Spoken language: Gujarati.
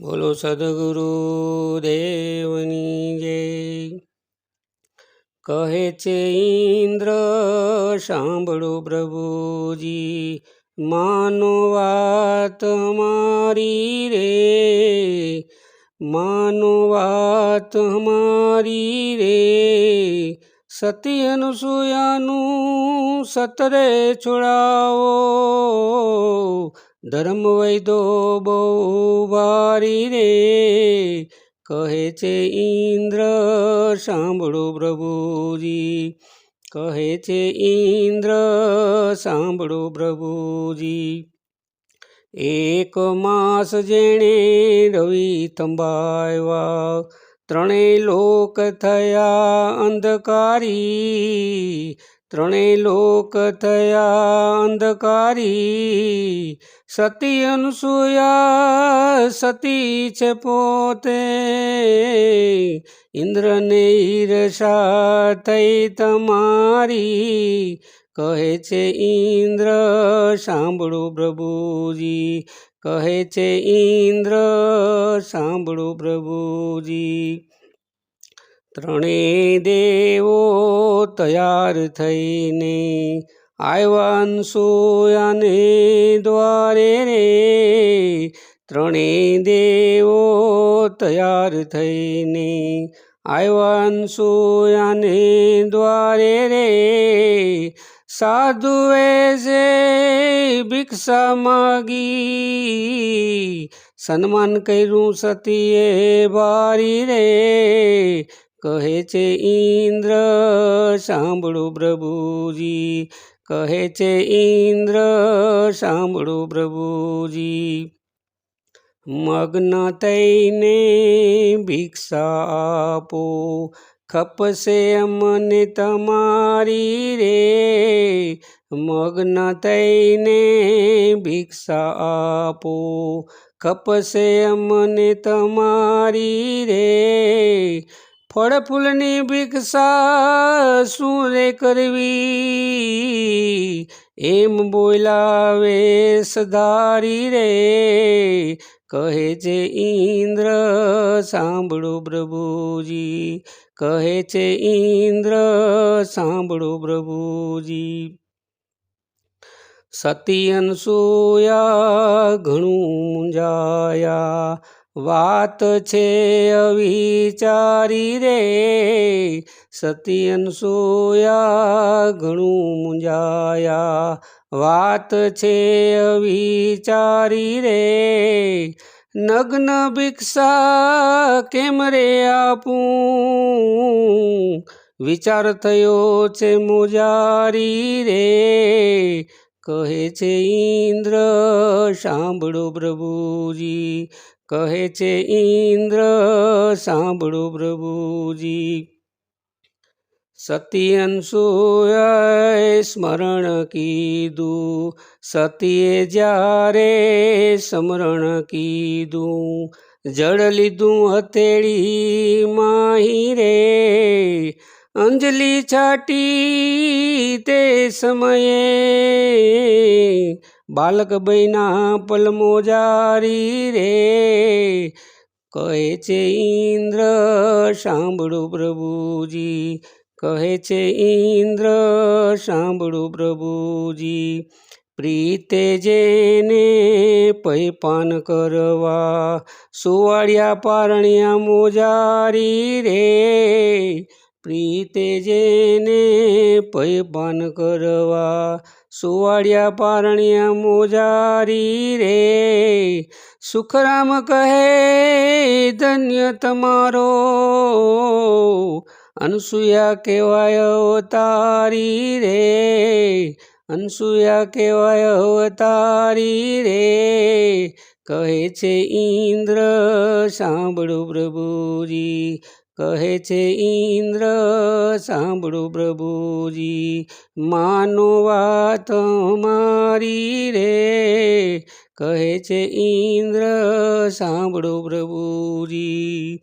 બોલો સદગુરુ દેવની જય. કહે છે, ઇન્દ્ર, સાંભળો પ્રભુજી, માનો વાત મારી રે. માનો વાત મારી રે. સતી અનુસૂયાનું સતરે છોડાવો. ધર્મ વૈદો બહુ ભારી રે. કહે છે ઇન્દ્ર, સાંભળો પ્રભુજી. કહે છે ઇન્દ્ર, સાંભળો પ્રભુજી. એક માસ જેણે રવિ થંભાવ્યા ત્રણેય લોક થયા અંધકારી. ત્રણેય લોક થયા અંધકારી, સતી અનુસૂયા, સતી છે પોતે. ઇન્દ્રને ઈર્ષા થઈ તમારી, કહે છે ઇન્દ્ર, સાંભળો પ્રભુજી, કહે છે ઇન્દ્ર, સાંભળો પ્રભુજી. ત્રણેય દેવો તૈયાર થઈને આવ્યા દ્વારે રે. ત્રણેય દેવો તૈયાર થઈને આવ્યા દ્વારે રે. સાધુએ જે ભિક્ષા માગી, સન્માન કર્યું સતીએ બારી રે. કહે છે ઇન્દ્ર, સાંભળો પ્રભુજી. કહે છે ઇન્દ્ર, સાંભળો પ્રભુજી. મગ્ન થઈને ભિક્ષા આપો. ખપશે અમને તમારી રે. મગ્ન થઈને ભિક્ષા આપો. ખપશે અમને તમારી રે. ફળ ફૂલની ભિક્ષા શું રે કરવી? એમ બોલાવે સધારી રે, કહે છે ઇન્દ્ર, સાંભળો પ્રભુજી, કહે છે ઇન્દ્ર, સાંભળો પ્રભુજી. સતી અનસૂયા, ઘણું મૂંઝાયા વાત છે અવિચારી રે સતી અનસૂયા ઘણું મુંજાયા વાત છે અવિચારી રે, નગ્ન ભિક્ષા કેમ રે આપું? વિચાર થયો છે મુજારી રે કહે છે ઇન્દ્ર, સાંભળો પ્રભુજી. કહે છે ઇન્દ્ર, સાંભળો પ્રભુજી. સતી અનસૂયાએ સ્મરણ કીધું. સતીએ જ્યારે સ્મરણ કીધું, જળ લીધું હથેળી માહી રે. અંજલિ છાટી તે સમયે બાલક બૈના પલમો જારી રે. કહે છે, ઇન્દ્ર, સાંભળો પ્રભુજી. કહે છે, ઇન્દ્ર, સાંભળો પ્રભુજી. પ્રીતે જેને પૈપાન કરવા, સુવાળિયા પારણિયા મોજારી રે. પ્રીતે જેને પૈપાન કરવા સુવાડિયા પારણિયા મોજારી રે. સુખરામ કહે, ધન્ય તમારો. અનસૂયા કહેવાય અવતારી રે. અનસૂયા કહેવાય અવતારી રે. કહે છે, ઇન્દ્ર, સાંભળો પ્રભુજી. કહે છે ઇન્દ્ર સાંભળો પ્રભુજી માનો વાત મારી રે. કહે છે ઇન્દ્ર સાંભળો પ્રભુજી.